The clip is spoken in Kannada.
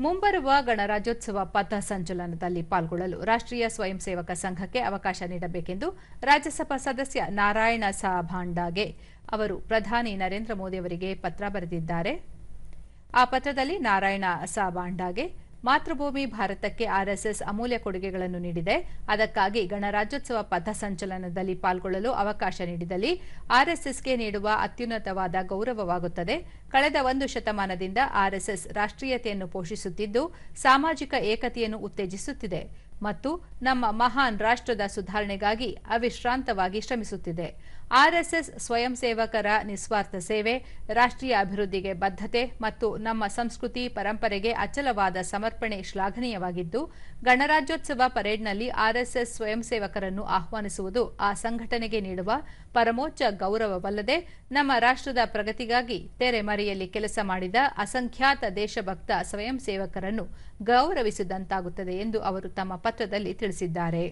ಮುಂಬರುವ ಗಣರಾಜ್ಯೋತ್ಸವ ಪಥ ಸಂಚಲನದಲ್ಲಿ ಪಾಲ್ಗೊಳ್ಳಲು ರಾಷ್ಟ್ರೀಯ ಸ್ವಯಂ ಸೇವಕ ಸಂಘಕ್ಕೆ ಅವಕಾಶ ನೀಡಬೇಕೆಂದು ರಾಜ್ಯಸಭಾ ಸದಸ್ಯ ನಾರಾಯಣ ಸಾಭಾಂಡಾಗೆ ಅವರು ಪ್ರಧಾನಿ ನರೇಂದ್ರ ಮೋದಿ ಅವರಿಗೆ ಪತ್ರ ಬರೆದಿದ್ದಾರೆ. ಆ ಪತ್ರದಲ್ಲಿ ನಾರಾಯಣ ಸಾಬಾಂಡಾಗೆ ಮಾತೃಭೂಮಿ ಭಾರತಕ್ಕೆ ಆರ್ಎಸ್ಎಸ್ ಅಮೂಲ್ಯ ಕೊಡುಗೆಗಳನ್ನು ನೀಡಿದೆ. ಅದಕ್ಕಾಗಿ ಗಣರಾಜ್ಯೋತ್ಸವ ಪಥ ಸಂಚಲನದಲ್ಲಿ ಪಾಲ್ಗೊಳ್ಳಲು ಅವಕಾಶ ನೀಡಿದಲ್ಲಿ ಆರ್ಎಸ್ಎಸ್ಗೆ ನೀಡುವ ಅತ್ಯುನ್ನತವಾದ ಗೌರವವಾಗುತ್ತದೆ. ಕಳೆದ ಒಂದು ಶತಮಾನದಿಂದ ಆರ್ಎಸ್ಎಸ್ ರಾಷ್ಟ್ರೀಯತೆಯನ್ನು ಪೋಷಿಸುತ್ತಿದ್ದು, ಸಾಮಾಜಿಕ ಏಕತೆಯನ್ನು ಉತ್ತೇಜಿಸುತ್ತಿದೆ. ಮತ್ತು ನಮ್ಮ ಮಹಾನ್ ರಾಷ್ಟ್ರದ ಸುಧಾರಣೆಗಾಗಿ ಅವಿಶ್ರಾಂತವಾಗಿ ಶ್ರಮಿಸುತ್ತಿದೆ. ಆರ್ಎಸ್ಎಸ್ ಸ್ವಯಂ ಸೇವಕರ ನಿಸ್ವಾರ್ಥ ಸೇವೆ, ರಾಷ್ಟ್ರೀಯ ಅಭಿವೃದ್ಧಿಗೆ ಬದ್ಧತೆ ಮತ್ತು ನಮ್ಮ ಸಂಸ್ಕೃತಿ ಪರಂಪರೆಗೆ ಅಚಲವಾದ ಸಮರ್ಪಣೆ ಶ್ಲಾಘನೀಯವಾಗಿದ್ದು, ಗಣರಾಜ್ಯೋತ್ಸವ ಪರೇಡ್ನಲ್ಲಿ ಆರ್ಎಸ್ಎಸ್ ಸ್ವಯಂ ಸೇವಕರನ್ನು ಆಹ್ವಾನಿಸುವುದು ಆ ಸಂಘಟನೆಗೆ ನೀಡುವ ಪರಮೋಚ್ಚ ಗೌರವವಲ್ಲದೆ, ನಮ್ಮ ರಾಷ್ಟ್ರದ ಪ್ರಗತಿಗಾಗಿ ತೆರೆಮರೆಯಲ್ಲಿ ಕೆಲಸ ಮಾಡಿದ ಅಸಂಖ್ಯಾತ ದೇಶಭಕ್ತ ಸ್ವಯಂ ಸೇವಕರನ್ನು ಗೌರವಿಸಿದಂತಾಗುತ್ತದೆ ಎಂದು ಅವರು ತಮ್ಮ ಪತ್ರದಲ್ಲಿ ತಿಳಿಸಿದ್ದಾರೆ.